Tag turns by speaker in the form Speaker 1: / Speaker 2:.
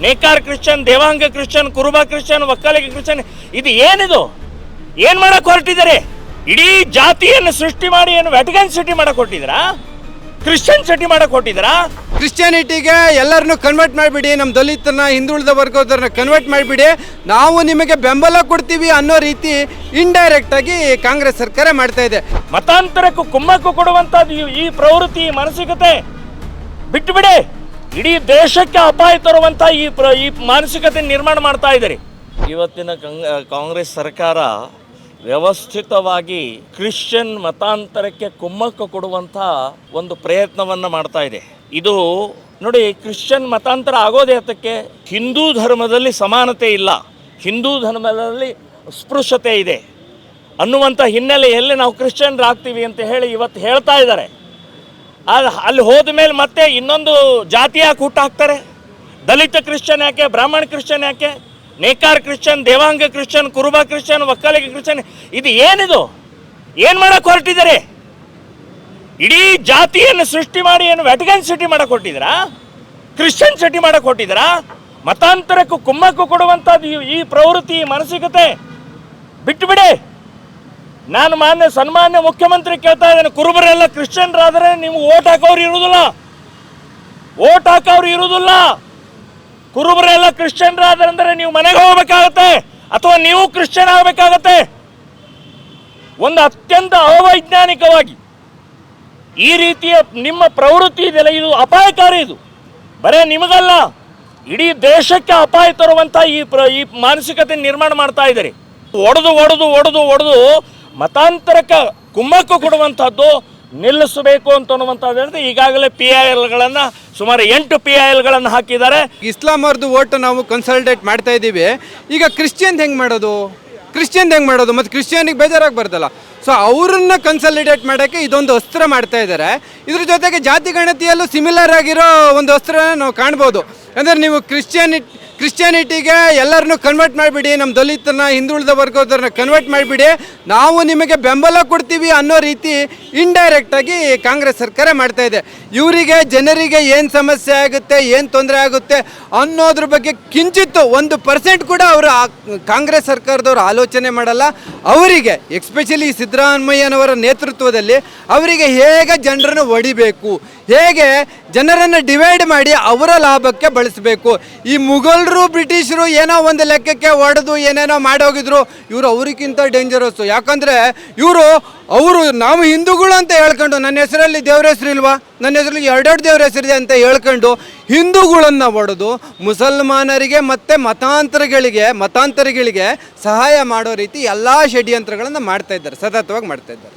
Speaker 1: ನೇಕಾರ Christian Devanga Christian ಕುರುಬ Christian Vokkaliga Christian ಇದು ಏನಿದು? ಏನ್ ಮಾಡಕ್ ಹೊರಟಿದ್ದಾರೆ? ಇಡೀ ಜಾತಿಯನ್ನು ಸೃಷ್ಟಿ ಮಾಡಿ ಏನು ವ್ಯಾಟಿಕನ್ ಸಿಟಿ ಮಾಡಕ್ ಹೊರಟಿದ್ದೀರಾ? ಕ್ರಿಶ್ಚಿಯನ್ ಸಿಟಿ ಮಾಡಕ್ ಹೊರಟಿದ್ದೀರಾ?
Speaker 2: ಕ್ರಿಶ್ಚಿಯಾನಿಟಿಗೆ ಎಲ್ಲರನ್ನು ಕನ್ವರ್ಟ್ ಮಾಡಿಬಿಡಿ ನಮ್ಮ ದಲಿತರನ್ನ ಹಿಂದುಳಿದ ವರ್ಗದವ್ರನ್ನ ಕನ್ವರ್ಟ್ ಮಾಡಿಬಿಡಿ. ನಾವು ನಿಮಗೆ ಬೆಂಬಲ ಕೊಡ್ತೀವಿ ಅನ್ನೋ ರೀತಿ ಇಂಡೈರೆಕ್ಟ್ ಆಗಿ ಕಾಂಗ್ರೆಸ್ ಸರ್ಕಾರ ಮಾಡ್ತಾ ಇದೆ.
Speaker 1: ಮತಾಂತರಕ್ಕೂ ಕುಮ್ಮಕ್ಕೂ ಕೊಡುವಂಥದ್ದು ಈ- ಈ ಪ್ರವೃತ್ತಿ ಈ ಮಾನಸಿಕತೆ. ಬಿಟ್ಟು ಬಿಡಿ ಇಡೀ ದೇಶಕ್ಕೆ ಅಪಾಯ ತರುವಂತ ಈ ಪ್ರ ಈ ಮಾನಸಿಕತೆ ನಿರ್ಮಾಣ ಮಾಡ್ತಾ ಇದ್ದಾರೆ. ಇವತ್ತಿನ ಕಂಗ್- ಕಾಂಗ್ರೆಸ್ ಸರ್ಕಾರ ವ್ಯವಸ್ಥಿತವಾಗಿ ಕ್ರಿಶ್ಚಿಯನ್ ಮತಾಂತರಕ್ಕೆ ಕುಮ್ಮಕ್ಕು ಕೊಡುವಂಥ ಒಂದು ಪ್ರಯತ್ನವನ್ನು ಮಾಡ್ತಾ ಇದೆ. ಇದು ನೋಡಿ, ಕ್ರಿಶ್ಚಿಯನ್ ಮತಾಂತರ ಆಗೋದೇ ಅದಕ್ಕೆ ಹಿಂದೂ ಧರ್ಮದಲ್ಲಿ ಸಮಾನತೆ ಇಲ್ಲ. ಹಿಂದೂ ಧರ್ಮದಲ್ಲಿ ಸ್ಪೃಶ್ಯತೆ ಇದೆ ಅನ್ನುವಂಥ ಹಿನ್ನೆಲೆಯಲ್ಲಿ ನಾವು ಕ್ರಿಶ್ಚಿಯನ್ರಾಗ್ತೀವಿ ಅಂತ ಹೇಳಿ ಇವತ್ತು ಹೇಳ್ತಾ ಇದ್ದಾರೆ. ಆಗ ಅಲ್ಲಿ ಹೋದ ಮೇಲೆ ಮತ್ತೆ ಇನ್ನೊಂದು ಜಾತಿಯ ಕೂಟ ಹಾಕ್ತಾರೆ. ದಲಿತ ಕ್ರಿಶ್ಚಿಯನ್ ಯಾಕೆ, ಬ್ರಾಹ್ಮಣ ಕ್ರಿಶ್ಚಿಯನ್ ಯಾಕೆ, ನೇಕಾರ ಕ್ರಿಶ್ಚಿಯನ್, ದೇವಾಂಗ ಕ್ರಿಶ್ಚಿಯನ್, ಕುರುಬ ಕ್ರಿಶ್ಚಿಯನ್, ಒಕ್ಕಲಿಗ ಕ್ರಿಶ್ಚಿಯನ್, ಇದು ಏನಿದು? ಏನು ಮಾಡಕ್ ಹೊರಟಿದ್ದಾರೆ? ಇಡೀ ಜಾತಿಯನ್ನು ಸೃಷ್ಟಿ ಮಾಡಿ ಏನು ವ್ಯಾಟಿಕನ್ ಸಿಟಿ ಮಾಡಕ್ ಹೊರಟಿದ್ದೀರಾ? ಕ್ರಿಶ್ಚಿಯನ್ ಸಿಟಿ ಮಾಡಕ್ ಹೊರಟಿದ್ದೀರಾ? ಮತಾಂತರಕ್ಕೂ ಕುಮ್ಮಕ್ಕೂ ಕೊಡುವಂಥದ್ದು ಈ- ಪ್ರವೃತ್ತಿ ಮಾನಸಿಕತೆ. ಬಿಟ್ಟು ಬಿಡಿ ನಾನು ಮಾನ್ಯ ಸನ್ಮಾನ್ಯ ಮುಖ್ಯಮಂತ್ರಿ ಕೇಳ್ತಾ ಇದ್ದೇನೆ, ಕುರುಬರೆಲ್ಲ ಕ್ರಿಶ್ಚಿಯನ್ರಾದರೆ ನೀವು ಓಟ್ ಹಾಕೋರು ಇರುವುದಿಲ್ಲ. ಓಟ್ ಹಾಕೋರು ಇರುವುದಿಲ್ಲ. ಕುರುಬರೆಲ್ಲ ಕ್ರಿಶ್ಚಿಯನ್ರಾದ್ರೆ ಅಂದರೆ ನೀವು ಮನೆಗೆ ಹೋಗ್ಬೇಕಾಗತ್ತೆ ಅಥವಾ ನೀವು ಕ್ರಿಶ್ಚಿಯನ್ ಆಗಬೇಕಾಗತ್ತೆ. ಒಂದು ಅತ್ಯಂತ ಅವೈಜ್ಞಾನಿಕವಾಗಿ ಈ ರೀತಿಯ ನಿಮ್ಮ ಪ್ರವೃತ್ತಿ ಇದೆಯಲ್ಲ, ಇದು ಅಪಾಯಕಾರಿ ಇದು. ಬರೇ ನಿಮಗಲ್ಲ, ಇಡೀ ದೇಶಕ್ಕೆ ಅಪಾಯ ತರುವಂಥ ಈ ಪ್ರ, ಈ ಮಾನಸಿಕತೆ ನಿರ್ಮಾಣ ಮಾಡ್ತಾ ಇದ್ದಾರೆ. ಒಡೆದು ಒಡೆದು ಒಡೆದು ಒಡೆದು ಮತಾಂತರಕ್ಕೆ ಕುಮ್ಮಕ್ಕು ಕೊಡುವಂಥದ್ದು ನಿಲ್ಲಿಸಬೇಕು ಅಂತ ಅನ್ನುವಂಥದ್ದು ಈಗಾಗಲೇ ಪಿ ಐ ಎಲ್ಗಳನ್ನು ಸುಮಾರು ಎಂಟು ಪಿ ಐ ಎಲ್ಗಳನ್ನು ಹಾಕಿದ್ದಾರೆ.
Speaker 2: ಇಸ್ಲಾಂ ಅವ್ರದ್ದು ಓಟು ನಾವು ಕನ್ಸಲ್ಟೇಟ್ ಮಾಡ್ತಾ ಇದ್ದೀವಿ. ಈಗ ಕ್ರಿಶ್ಚಿಯನ್ ಹೆಂಗೆ ಮಾಡೋದು? ಕ್ರಿಶ್ಚಿಯನ್ ಹೆಂಗೆ ಮಾಡೋದು? ಮತ್ತು ಕ್ರಿಶ್ಚಿಯನಿಗೆ ಬೇಜಾರಾಗಬಾರ್ದಲ್ಲ ಸೊ ಅವ್ರನ್ನ ಕನ್ಸಲಿಡೇಟ್ ಮಾಡೋಕ್ಕೆ ಇದೊಂದು ಅಸ್ತ್ರ ಮಾಡ್ತಾ ಇದ್ದಾರೆ. ಇದ್ರ ಜೊತೆಗೆ ಜಾತಿ ಗಣತಿಯಲ್ಲೂ ಸಿಮಿಲರ್ ಆಗಿರೋ ಒಂದು ಅಸ್ತ್ರನ ನಾವು ಕಾಣ್ಬೋದು. ಅಂದರೆ ನೀವು ಕ್ರಿಶ್ಚಿಯನಿ ಕ್ರಿಶ್ಚಿಯಾನಿಟಿಗೆ ಎಲ್ಲರನ್ನೂ ಕನ್ವರ್ಟ್ ಮಾಡಿಬಿಡಿ ನಮ್ಮ ದಲಿತರನ್ನ, ಹಿಂದುಳಿದ ವರ್ಗದವ್ರನ್ನ ಕನ್ವರ್ಟ್ ಮಾಡಿಬಿಡಿ. ನಾವು ನಿಮಗೆ ಬೆಂಬಲ ಕೊಡ್ತೀವಿ ಅನ್ನೋ ರೀತಿ ಇಂಡೈರೆಕ್ಟಾಗಿ ಕಾಂಗ್ರೆಸ್ ಸರ್ಕಾರ ಮಾಡ್ತಾ ಇದೆ. ಇವರಿಗೆ, ಜನರಿಗೆ ಏನು ಸಮಸ್ಯೆ ಆಗುತ್ತೆ, ಏನು ತೊಂದರೆ ಆಗುತ್ತೆ ಅನ್ನೋದ್ರ ಬಗ್ಗೆ ಕಿಂಚಿತ್ತು ಒಂದು ಪರ್ಸೆಂಟ್ ಕೂಡ ಅವರು ಕಾಂಗ್ರೆಸ್ ಸರ್ಕಾರದವರು ಆಲೋಚನೆ ಮಾಡಲ್ಲ. ಅವರಿಗೆ ಎಕ್ಸ್ಪೆಷಲಿ ಸಿದ್ದರಾಮಯ್ಯನವರ ನೇತೃತ್ವದಲ್ಲಿ, ಅವರಿಗೆ ಹೇಗೆ ಜನರನ್ನು ಒಡಿಬೇಕು, ಹೇಗೆ ಜನರನ್ನು ಡಿವೈಡ್ ಮಾಡಿ ಅವರ ಲಾಭಕ್ಕೆ ಬಳಸಬೇಕು, ಈ ಮುಘಲರು ಬ್ರಿಟಿಷರು ಏನೋ ಒಂದು ಲೆಕ್ಕಕ್ಕೆ ಹೊಡೆದು ಏನೇನೋ ಮಾಡೋಗಿದ್ರು, ಇವರು ಅವರಿಗಿಂತ ಡೇಂಜರಸ್ಸು ಯಾಕಂದರೆ ಇವರು ಅವರು ನಾವು ಹಿಂದೂಗಳು ಅಂತ ಹೇಳ್ಕೊಂಡು, ನನ್ನ ಹೆಸರಲ್ಲಿ ದೇವ್ರ ಹೆಸರು ಇಲ್ವಾ? ನನ್ನ ಹೆಸರಲ್ಲಿ ಎರಡೆರಡು ದೇವ್ರ ಹೆಸರಿದೆ ಅಂತ ಹೇಳ್ಕೊಂಡು ಹಿಂದೂಗಳನ್ನು ಹೊಡೆದು ಮುಸಲ್ಮಾನರಿಗೆ ಮತ್ತು ಮತಾಂತರಗಳಿಗೆ ಮತಾಂತರಗಳಿಗೆ ಸಹಾಯ ಮಾಡೋ ರೀತಿ ಎಲ್ಲ ಷಡ್ಯಂತ್ರಗಳನ್ನು ಮಾಡ್ತಾ ಇದ್ದಾರೆ, ಸತತವಾಗಿ ಮಾಡ್ತಾ ಇದ್ದಾರೆ.